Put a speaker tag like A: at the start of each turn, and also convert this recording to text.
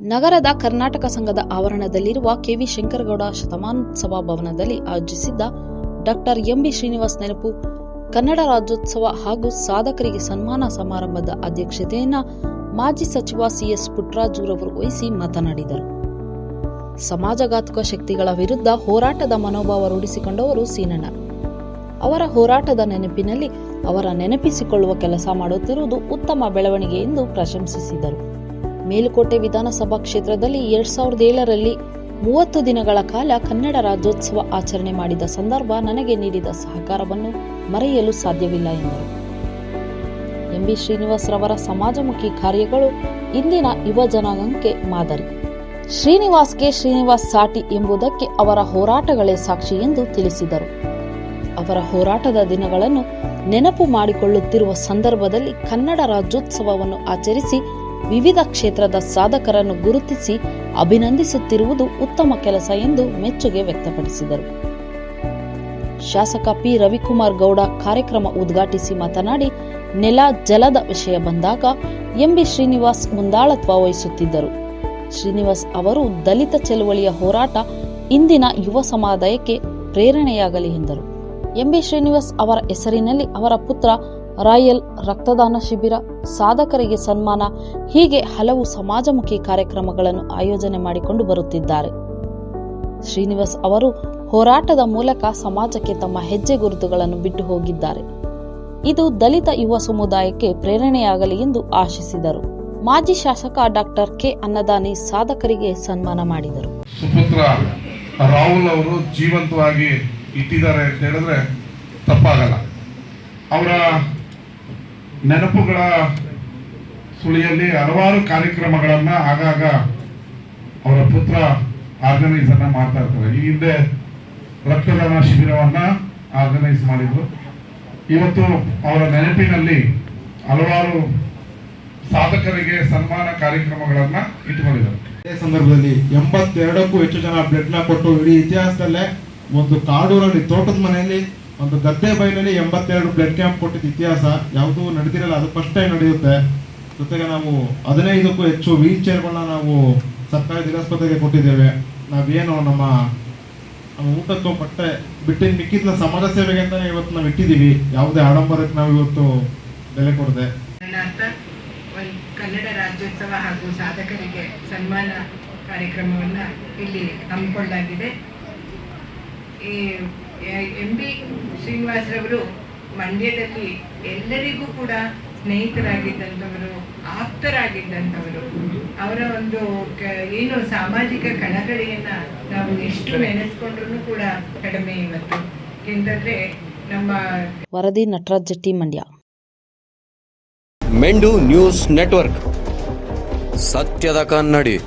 A: ನಗರದ ಕರ್ನಾಟಕ ಸಂಘದ ಆವರಣದಲ್ಲಿರುವ ಕೆವಿ ಶಂಕರಗೌಡ ಶತಮಾನೋತ್ಸವ ಭವನದಲ್ಲಿ ಆಯೋಜಿಸಿದ್ದ ಡಾಕ್ಟರ್ ಎಂಬಿ ಶ್ರೀನಿವಾಸ್ ನೆನಪು, ಕನ್ನಡ ರಾಜ್ಯೋತ್ಸವ ಹಾಗೂ ಸಾಧಕರಿಗೆ ಸನ್ಮಾನ ಸಮಾರಂಭದ ಅಧ್ಯಕ್ಷತೆಯನ್ನ ಮಾಜಿ ಸಚಿವ ಸಿಎಸ್ ಪುಟ್ಟರಾಜುರವರು ವಹಿಸಿ ಮಾತನಾಡಿದರು. ಸಮಾಜಘಾತುಕ ಶಕ್ತಿಗಳ ವಿರುದ್ಧ ಹೋರಾಟದ ಮನೋಭಾವ ರೂಢಿಸಿಕೊಂಡವರು ಸೀನಣ್ಣ. ಅವರ ಹೋರಾಟದ ನೆನಪಿನಲ್ಲಿ ಅವರ ನೆನಪಿಸಿಕೊಳ್ಳುವ ಕೆಲಸ ಮಾಡುತ್ತಿರುವುದು ಉತ್ತಮ ಬೆಳವಣಿಗೆ ಎಂದು ಪ್ರಶಂಸಿಸಿದರು. ಮೇಲುಕೋಟೆ ವಿಧಾನಸಭಾ ಕ್ಷೇತ್ರದಲ್ಲಿ ಎರಡ್ ಸಾವಿರದ ಏಳರಲ್ಲಿ ಮೂವತ್ತು ದಿನಗಳ ಕಾಲ ಕನ್ನಡ ರಾಜ್ಯೋತ್ಸವ ಆಚರಣೆ ಮಾಡಿದ ಸಂದರ್ಭ ನನಗೆ ನೀಡಿದ ಸಹಕಾರವನ್ನು ಮರೆಯಲು ಸಾಧ್ಯವಿಲ್ಲ ಎಂದರು. ಎಂಬಿ ಶ್ರೀನಿವಾಸ್ ರವರ ಸಮಾಜಮುಖಿ ಕಾರ್ಯಗಳು ಇಂದಿನ ಯುವ ಜನಾಂಗಕ್ಕೆ ಮಾದರಿ. ಶ್ರೀನಿವಾಸ್ಗೆ ಶ್ರೀನಿವಾಸ್ ಸಾಟಿ ಎಂಬುದಕ್ಕೆ ಅವರ ಹೋರಾಟಗಳೇ ಸಾಕ್ಷಿ ಎಂದು ತಿಳಿಸಿದರು. ಅವರ ಹೋರಾಟದ ದಿನಗಳನ್ನು ನೆನಪು ಮಾಡಿಕೊಳ್ಳುತ್ತಿರುವ ಸಂದರ್ಭದಲ್ಲಿ ಕನ್ನಡ ರಾಜ್ಯೋತ್ಸವವನ್ನು ಆಚರಿಸಿ ವಿವಿಧ ಕ್ಷೇತ್ರದ ಸಾಧಕರನ್ನು ಗುರುತಿಸಿ ಅಭಿನಂದಿಸುತ್ತಿರುವುದು ಉತ್ತಮ ಕೆಲಸ ಎಂದು ಮೆಚ್ಚುಗೆ ವ್ಯಕ್ತಪಡಿಸಿದರು. ಶಾಸಕ ಪಿ. ರವಿಕುಮಾರ್ ಗೌಡ ಕಾರ್ಯಕ್ರಮ ಉದ್ಘಾಟಿಸಿ ಮಾತನಾಡಿ, ನೆಲ ಜಲದ ವಿಷಯ ಬಂದಾಗ ಎಂಬಿ ಶ್ರೀನಿವಾಸ್ ಮುಂದಾಳತ್ವ ವಹಿಸುತ್ತಿದ್ದರು. ಶ್ರೀನಿವಾಸ್ ಅವರು ದಲಿತ ಚಳುವಳಿಯ ಹೋರಾಟ ಇಂದಿನ ಯುವ ಸಮುದಾಯಕ್ಕೆ ಪ್ರೇರಣೆಯಾಗಲಿ ಎಂದರು. ಎಂಬಿ ಶ್ರೀನಿವಾಸ್ ಅವರ ಹೆಸರಿನಲ್ಲಿ ಅವರ ಪುತ್ರ ರಾಯಲ್ ರಕ್ತದಾನ ಶಿಬಿರ, ಸಾಧಕರಿಗೆ ಸನ್ಮಾನ, ಹೀಗೆ ಹಲವು ಸಮಾಜಮುಖಿ ಕಾರ್ಯಕ್ರಮಗಳನ್ನು ಆಯೋಜನೆ ಮಾಡಿಕೊಂಡು ಬರುತ್ತಿದ್ದಾರೆ. ಶ್ರೀನಿವಾಸ್ ಅವರು ಹೋರಾಟದ ಮೂಲಕ ಸಮಾಜಕ್ಕೆ ತಮ್ಮ ಹೆಜ್ಜೆ ಗುರುತುಗಳನ್ನು ಬಿಟ್ಟು ಹೋಗಿದ್ದಾರೆ. ಇದು ದಲಿತ ಯುವ ಸಮುದಾಯಕ್ಕೆ ಪ್ರೇರಣೆಯಾಗಲಿ ಎಂದು ಆಶಿಸಿದರು. ಮಾಜಿ ಶಾಸಕ ಡಾಕ್ಟರ್ ಕೆ ಅನ್ನದಾನಿ ಸಾಧಕರಿಗೆ ಸನ್ಮಾನ ಮಾಡಿದರು.
B: ಸುಪುತ್ರ ರಾಹುಲ್ ಅವರು ಜೀವಂತವಾಗಿ ಇಟ್ಟಿದ್ದಾರೆ ಅಂತ ಹೇಳಿದ್ರೆ ತಪ್ಪಾಗಲ್ಲ. ಅವರ ನೆನಪುಗಳ ಸುಳಿಯಲ್ಲಿ ಹಲವಾರು ಕಾರ್ಯಕ್ರಮಗಳನ್ನು ಆಗಾಗ ಅವರ ಪುತ್ರ ಆರ್ಗನೈಸ್ ಅನ್ನ ಮಾಡ್ತಾ ಇರ್ತಾರೆ. ಈ ಹಿಂದೆ ರಕ್ತದಾನ ಶಿಬಿರವನ್ನ ಆರ್ಗನೈಸ್ ಮಾಡಿದ್ರು. ಇವತ್ತು ಅವರ ನೆನಪಿನಲ್ಲಿ ಹಲವಾರು ಸಾಧಕರಿಗೆ ಸನ್ಮಾನ ಕಾರ್ಯಕ್ರಮಗಳನ್ನು ಇಟ್ಟುಕೊಂಡಿದ್ದಾರೆ.
C: ಅದೇ ಸಂದರ್ಭದಲ್ಲಿ ಎಂಬತ್ತೆರಡಕ್ಕೂ ಹೆಚ್ಚು ಜನ ಬ್ಲಡ್ನ ಕೊಟ್ಟು ಇಡೀ ಇತಿಹಾಸದಲ್ಲೇ ಒಂದು ಕಾಡೂರಲ್ಲಿ ತೋಟದ ಮನೆಯಲ್ಲಿ ಒಂದು ಗದ್ದೆ ಬೈಲಲ್ಲಿ ಎಂಬತ್ತೆರಡು ಬ್ಲಡ್ ಕ್ಯಾಂಪ್ ಕೊಟ್ಟಿದ್ದ ಇತಿಹಾಸ, ಯಾವುದೂ ನಡೆದಿರಲ್ಲ, ಅದು ಫಸ್ಟ್ ಟೈಮ್ ನಡೆಯುತ್ತೆ. ಜೊತೆಗೆ ನಾವು ಹದಿನೈದಕ್ಕೂ ಹೆಚ್ಚು ವೀಲ್ ಚೇರ್ಗಳನ್ನ ನಾವು ಸರ್ಕಾರಿ ದಿನಾಸ್ಪತ್ರೆಗೆ ಕೊಟ್ಟಿದ್ದೇವೆ. ನಾವೇನು ನಮ್ಮ ನಮ್ಮ ಊಟಕ್ಕೂ ಬಟ್ಟೆ ಬಿಟ್ಟಿನ ಮಿಕ್ಕಿದ್ನ ಸಮಾಜ ಸೇವೆಗೆ ಅಂತಾನೆ ಇವತ್ತು ನಾವು ಇಟ್ಟಿದ್ದೀವಿ. ಯಾವುದೇ ಆಡಂಬರಕ್ಕೆ ನಾವು ಇವತ್ತು ಬೆಲೆ ಕೊಡದೆ.
D: ಕನ್ನಡ ರಾಜ್ಯೋತ್ಸವ ಹಾಗೂ ಸಾಧಕರಿಗೆ ಸನ್ಮಾನ ಕಾರ್ಯಕ್ರಮವನ್ನು ಇಲ್ಲಿ ಹಮ್ಮಿಕೊಳ್ಳಲಾಗಿದೆ ಈ ಎಂ ಬಿ ಶ್ರೀನಿವಾಸರವರು ಮಂಡ್ಯದಲ್ಲಿ ಎಲ್ಲರಿಗೂ ಕೂಡ ಸ್ನೇಹಿತರಾಗಿದ್ದಂಥವರು ಆಪ್ತರಾಗಿದ್ದಂಥವರು. ಅವರ ಒಂದು ಕ- ಏನು ಸಾಮಾಜಿಕ ಕಳಕಳಿಯನ್ನ ನಾವು ಎಷ್ಟು ನೆನೆಸ್ಕೊಂಡ್ರೂ ಕೂಡ ಕಡಿಮೆ ಇವತ್ತು. ಎಂತಂದ್ರೆ ನಮ್ಮ
A: ವರದಿ ನಟರಾಜ್ ಜಟ್ಟಿ ಮಂಡ್ಯ.
E: ಮೆಂಡು ನ್ಯೂಸ್ ನೆಟ್ವರ್ಕ್. ಸತ್ಯದ ಕನ್ನಡಿ.